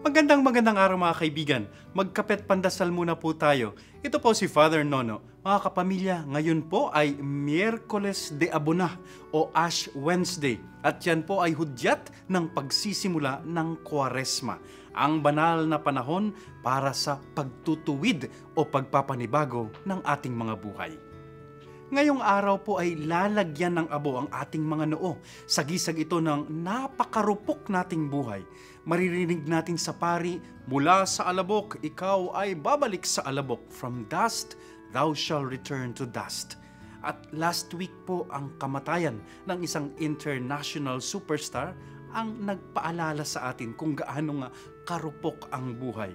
Magandang magandang araw mga kaibigan. Magkapet pandasal muna po tayo. Ito po si Father Nono. Mga kapamilya, ngayon po ay Miyerkules de Abuna o Ash Wednesday. At yan po ay hudyat ng pagsisimula ng Kwaresma. Ang banal na panahon para sa pagtutuwid o pagpapanibago ng ating mga buhay. Ngayong araw po ay lalagyan ng abo ang ating mga noo. Sagisag ito ng napakarupok nating buhay. Maririnig natin sa pari, mula sa alabok, ikaw ay babalik sa alabok. From dust, thou shall return to dust. At last week po ang kamatayan ng isang international superstar ang nagpaalala sa atin kung gaano nga karupok ang buhay.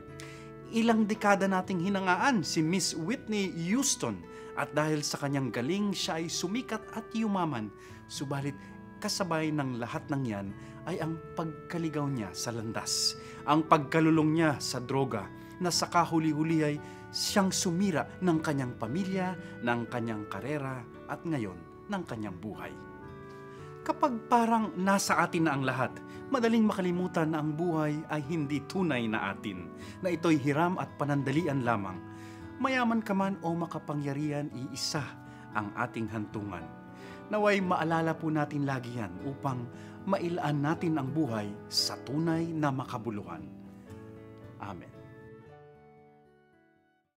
Ilang dekada nating hinangaan si Miss Whitney Houston at dahil sa kanyang galing siya ay sumikat at yumaman. Subalit kasabay ng lahat ng yan ay ang pagkaligaw niya sa landas, ang pagkalulong niya sa droga na sa kahuli-huli ay siyang sumira ng kanyang pamilya, ng kanyang karera at ngayon ng kanyang buhay. Kapag parang nasa atin na ang lahat, madaling makalimutan na ang buhay ay hindi tunay na atin, na ito'y hiram at panandalian lamang mayaman ka man o makapangyarihan, iisa ang ating hantungan. Naway maalala po natin lagi yan upang mailaan natin ang buhay sa tunay na makabuluhan. Amen.